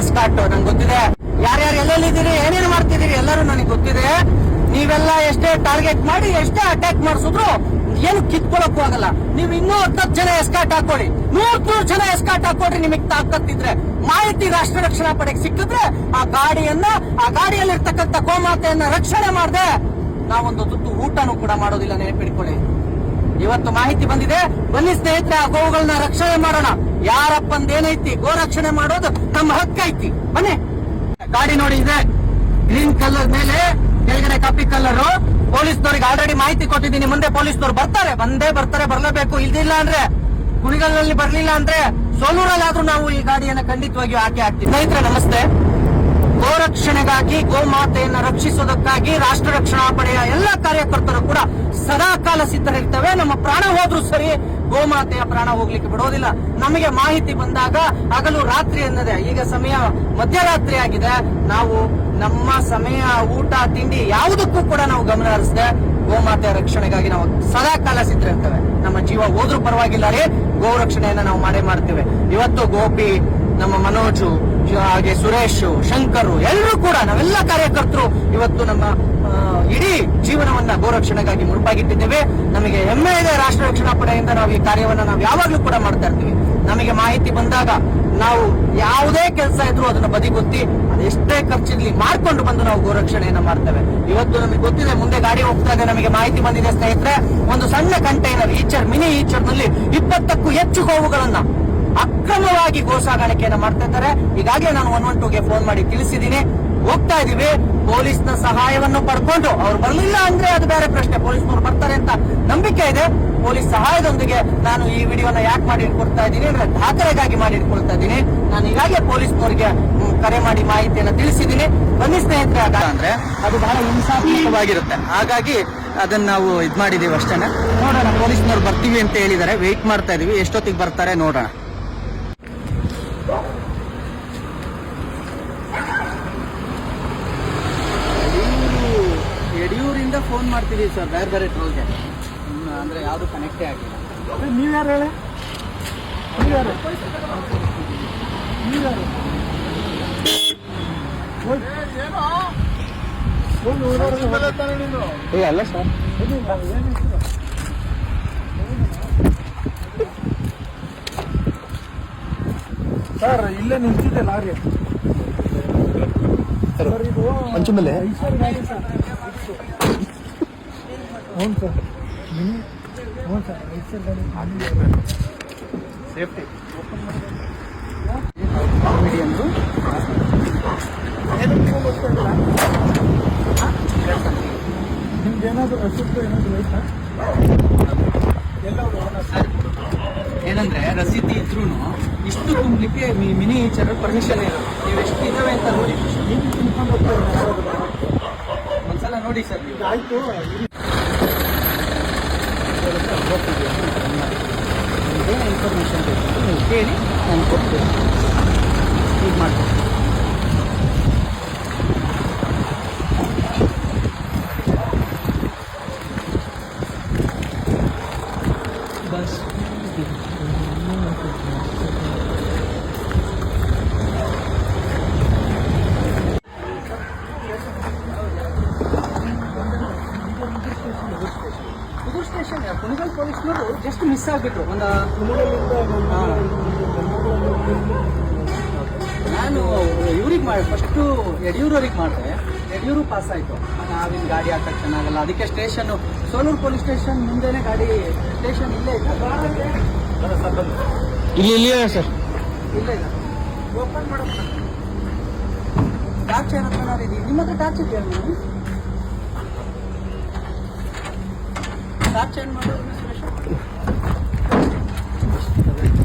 Escort ನಂಗೆ ಗೊತ್ತಿದೆ. ಯಾರ್ಯಾರು ಎಲ್ಲೆಲ್ಲಿದ್ದೀರಿ ಏನೇನು ಮಾಡ್ತಿದ್ದೀರಿ ಎಲ್ಲರೂ ನನಗೆ ಗೊತ್ತಿದೆ. ನೀವೆಲ್ಲ ಎಷ್ಟೇ ಟಾರ್ಗೆಟ್ ಮಾಡಿ, ಎಷ್ಟೇ ಅಟ್ಯಾಕ್ ಮಾಡಿಸಿದ್ರು ಏನು ಕಿತ್ಕೊಳಕ್ಕೂ ಆಗಲ್ಲ. ನೀವು ಇನ್ನೂ ಹತ್ತತ್ತು ಜನ ಎಸ್ಕಾಟ್ ಹಾಕೊಳ್ಳಿ ನೂರ್ ನೂರ್ ಜನ ಎಸ್ಕಾಟ್ ಹಾಕೊಡ್ರಿ ನಿಮಗೆ ತಾಕತ್ತಿದ್ರೆ ಮಾಹಿತಿ ರಾಷ್ಟ್ರ ರಕ್ಷಣಾ ಪಡೆಗೆ ಸಿಕ್ಕಿದ್ರೆ ಆ ಗಾಡಿಯನ್ನ, ಆ ಗಾಡಿಯಲ್ಲಿರ್ತಕ್ಕಂಥ ಗೋಮಾತೆಯನ್ನ ರಕ್ಷಣೆ ಮಾಡದೆ. ನಾವೊಂದು ತುತ್ತು ಊಟನೂ ಕೂಡ ಮಾಡೋದಿಲ್ಲ ನೆನಪಿಟ್ಕೊಳ್ಳಿ ಇವತ್ತು ಮಾಹಿತಿ ಬಂದಿದೆ. ಬನ್ನಿ ಸ್ನೇಹಿತರೆ, ಆ ಗೋವುಗಳನ್ನ ರಕ್ಷಣೆ ಮಾಡೋಣ. ಯಾರಪ್ಪಂದ ಏನೈತಿ ಗೋ ರಕ್ಷಣೆ ಮಾಡೋದು ನಮ್ಮ ಹಕ್ಕೈತಿ. ಬನ್ನಿ. ಗಾಡಿ ನೋಡಿ ಇದೆ. ಗ್ರೀನ್ ಕಲರ್ ಮೇಲೆ, ಕೆಳಗಡೆ ಕಾಪಿ ಕಲರ್. ಪೊಲೀಸ್ನವ್ರಿಗೆ ಆಲ್ರೆಡಿ ಮಾಹಿತಿ ಕೊಟ್ಟಿದ್ದೀನಿ. ಮುಂದೆ ಪೊಲೀಸ್ನವ್ರು ಬರ್ತಾರೆ. ಬಂದೇ ಬರ್ತಾರೆ, ಬರಲೇಬೇಕು. ಇಲ್ದಿಲ್ಲ ಅಂದ್ರೆ ಕುಣಿಗಲ್ನಲ್ಲಿ ಬರ್ಲಿಲ್ಲ ಅಂದ್ರೆ, ಸೋಲೂರಲ್ಲಾದ್ರೂ ನಾವು ಈ ಗಾಡಿಯನ್ನ ಖಂಡಿತವಾಗಿಯೂ ಹಾಕಿ ಹಾಕ್ತೀವಿ ಸ್ನೇಹಿತರೆ, ನಮಸ್ತೆ. ಗೋರಕ್ಷಣೆಗಾಗಿ, ಗೋಮಾತೆಯನ್ನು ರಕ್ಷಿಸೋದಕ್ಕಾಗಿ ರಾಷ್ಟ್ರ ರಕ್ಷಣಾ ಪಡೆಯ ಎಲ್ಲ ಕಾರ್ಯಕರ್ತರು ಕೂಡ ಸದಾ ಕಾಲ ಸಿದ್ಧರಿರ್ತವೆ. ನಮ್ಮ ಪ್ರಾಣ ಹೋದ್ರೂ ಸರಿ ಗೋಮಾತೆಯ ಪ್ರಾಣ ಹೋಗ್ಲಿಕ್ಕೆ ಬಿಡೋದಿಲ್ಲ. ನಮಗೆ ಮಾಹಿತಿ ಬಂದಾಗ ಹಗಲು ರಾತ್ರಿ ಎನ್ನದೆ, ಈಗ ಸಮಯ ಮಧ್ಯರಾತ್ರಿ ಆಗಿದೆ. ನಾವು ನಮ್ಮ ಸಮಯ, ಊಟ, ತಿಂಡಿ ಯಾವುದಕ್ಕೂ ಕೂಡ ನಾವು ಗಮನ ಹರಿಸದೆ ಗೋಮಾತೆಯ ರಕ್ಷಣೆಗಾಗಿ ನಾವು ಸದಾ ಕಾಲ ನಮ್ಮ ಜೀವ ಹೋದ್ರೂ ಪರವಾಗಿಲ್ಲ ರೀ ಗೋ ರಕ್ಷಣೆಯನ್ನ ನಾವು ಮಾಡೇ ಮಾಡ್ತೇವೆ. ಇವತ್ತು ಗೋಪಿ ನಮ್ಮ ಮನೋಜು ಹಾಗೆ ಸುರೇಶ್, ಶಂಕರು ಎಲ್ಲರೂ ಕೂಡ ನಾವೆಲ್ಲ ಕಾರ್ಯಕರ್ತರು. ಇವತ್ತು ನಮ್ಮ ಇಡೀ ಜೀವನವನ್ನ ಗೋರಕ್ಷಣೆಗಾಗಿ ಮುಡುಪಾಗಿಟ್ಟಿದ್ದೇವೆ. ನಮಗೆ ಹೆಮ್ಮೆ ಇದೆ ರಾಷ್ಟ್ರ ರಕ್ಷಣಾ ಪಡೆಯಿಂದ ನಾವು ಈ ಕಾರ್ಯವನ್ನ ನಾವು ಯಾವಾಗ್ಲೂ ಕೂಡ ಮಾಡ್ತಾ ಇರ್ತೀವಿ. ನಮಗೆ ಮಾಹಿತಿ ಬಂದಾಗ ನಾವು ಯಾವುದೇ ಕೆಲಸ ಇದ್ರೂ ಅದನ್ನ ಬದಿಗೊತ್ತಿ ಅದೆಷ್ಟೇ ಖರ್ಚಿರ್ಲಿ ಮಾಡ್ಕೊಂಡು ಬಂದು ನಾವು ಗೋರಕ್ಷಣೆಯನ್ನ ಮಾಡ್ತೇವೆ. ಇವತ್ತು ನಮಗೆ ಗೊತ್ತಿದೆ, ಮುಂದೆ ಗಾಡಿ ಹೋಗ್ತಾ ಇದೆ, ನಮಗೆ ಮಾಹಿತಿ ಬಂದಿದೆ ಸ್ನೇಹಿತರೆ. ಒಂದು ಸಣ್ಣ ಕಂಟೈನರ್ ಈಚರ್ ಮಿನಿ ಈಚರ್ನಲ್ಲಿ ಇಪ್ಪತ್ತಕ್ಕೂ ಹೆಚ್ಚು ಗೋವುಗಳನ್ನ ಅಕ್ರಮವಾಗಿ ಗೋ ಸಾಗಾಣಿಕೆಯನ್ನು ಮಾಡ್ತಾ ಇದ್ದಾರೆ. ಈಗಾಗಲೇ ನಾನು ಒನ್ ಒನ್ ಟೂಗೆ ಫೋನ್ ಮಾಡಿ ತಿಳಿಸಿದ್ದೀನಿ. ಹೋಗ್ತಾ ಇದೀವಿ. ಪೊಲೀಸ್ನ ಸಹಾಯವನ್ನು ಪಡ್ಕೊಂಡು ಅವ್ರು ಬರ್ಲಿಲ್ಲ ಅಂದ್ರೆ ಅದು ಬೇರೆ ಪ್ರಶ್ನೆ. ಪೊಲೀಸ್ನವ್ರು ಬರ್ತಾರೆ ಅಂತ ನಂಬಿಕೆ ಇದೆ. ಪೊಲೀಸ್ ಸಹಾಯದೊಂದಿಗೆ ನಾನು ಈ ವಿಡಿಯೋನ ಯಾಕೆ ಮಾಡಿ ಇಟ್ಕೊಳ್ತಾ ಇದ್ದೀನಿ ಅಂದ್ರೆ ದಾಖಲೆಗಾಗಿ ಮಾಡಿ ಇಟ್ಕೊಳ್ತಾ ಇದ್ದೀನಿ ನಾನು ಈಗಾಗಲೇ ಪೊಲೀಸ್ನವರಿಗೆ ಕರೆ ಮಾಡಿ ಮಾಹಿತಿಯನ್ನು ತಿಳಿಸಿದ್ದೀನಿ. ಬನ್ನಿ ಸ್ನೇಹಿತರೆ ಆಗ. ಅಂದ್ರೆ? ಅದು ಬಹಳ ಹಿಂಸಾತ್ಮಕವಾಗಿರುತ್ತೆ. ಹಾಗಾಗಿ ಅದನ್ನ ನಾವು ಇದ್ ಮಾಡಿದೀವಿ ಅಷ್ಟೇನೆ? ನೋಡೋಣ ಪೊಲೀಸ್ನವ್ರು ಬರ್ತೀವಿ ಅಂತ ಹೇಳಿದ್ದಾರೆ. ವೆಯ್ಟ್ ಮಾಡ್ತಾ ಇದೀವಿ. ಎಷ್ಟೊತ್ತಿಗೆ ಬರ್ತಾರೆ ನೋಡೋಣ. ಮಾಡ್ತಿದೀವಿ ಸರ್? ಬೇರೆ ಬೇರೆ ಟ್ರೋಲ್ಗೆ ಅಂದ್ರೆ ಯಾವುದು ಕನೆಕ್ಟೇ ಆಗಿಲ್ಲ. ನೀವ್ಯಾರು ಹೇಳಿ? ನೀವ್ಯಾರು ನೀವ್ಯಾರು ಏ ಅಲ್ಲ ಸರ್ ಸರ್ ಇಲ್ಲೇ ನಿಂತಿದ್ದೆ ಲಾರಿ. ಸರ್ ಇದು ಗಾಡಿ ಸರ್. ಹ್ಞೂ ಸರ್ ಹ್ಞೂ ಸರ್ ಸೇಫ್ಟಿ ಏನಾದರೂ ರಸೀದು ಏನಾದರೂ ಐತಾ ಏನಂದ್ರೆ ರಸೀದಿ ಇದ್ರೂ ಇಷ್ಟು ತುಂಬಲಿಕ್ಕೆ ಮಿನಿ ಈಚರ್ ಪರ್ಮಿಷನ್ ಇರೋದು ನೀವು ಎಷ್ಟು ಇದಾವೆ ಅಂತ ನೋಡಿ. ನೀವು ಒಂದ್ಸಲ ನೋಡಿ ಸರ್ ನೀವು. ಆಯ್ತು ಏನು ಇನ್ಫಾರ್ಮೇಶನ್ ಬೇಕು ನೀವು ಕೇಳಿ ನಾನು ಕೊಡ್ತೀನಿ ಈಗ ಮಾಡ್ತೀನಿ ಬಸ್ ಇದು ಸ್ಟೇಷನ್ ಕುಣಿಗಲ್ ಪೊಲೀಸ್ನವರು ಜಸ್ಟ್ ಮಿಸ್ ಆಗ್ಬಿಟ್ರು. ಒಂದು. ನಾನು ಇವ್ರಿಗೆ ಮಾಡಿ ಫಸ್ಟು ಯಡಿಯೂರವ್ರಿಗೆ ಮಾಡಿದೆ. ಯಡಿಯೂರು ಪಾಸ್ ಆಯಿತು. ನಾವಿನ ಗಾಡಿ ಹಾಕಕ್ಕೆ ಚೆನ್ನಾಗಲ್ಲ. ಅದಕ್ಕೆ ಸ್ಟೇಷನ್ನು ಸೋಲೂರು ಪೊಲೀಸ್ ಸ್ಟೇಷನ್ ಮುಂದೆನೇ ಗಾಡಿ ಸ್ಟೇಷನ್ ಇಲ್ಲೇ ಇದೆ. ಇಲ್ಲಿ ಇಲ್ಲಿ ಸರ್. ಇಲ್ಲೇ ಇಲ್ಲ ಓಪನ್ ಮಾಡೋದು ಟಾರ್ಚ್ ಇದೀನಿ. ನಿಮ್ಮ ಹತ್ರ ಟಾರ್ಚ್ ಇದೆಯಾ ನೀವು? ಟಾರ್ಚ್ ಏನು ಮಾಡೋದು? よろしくお願いします。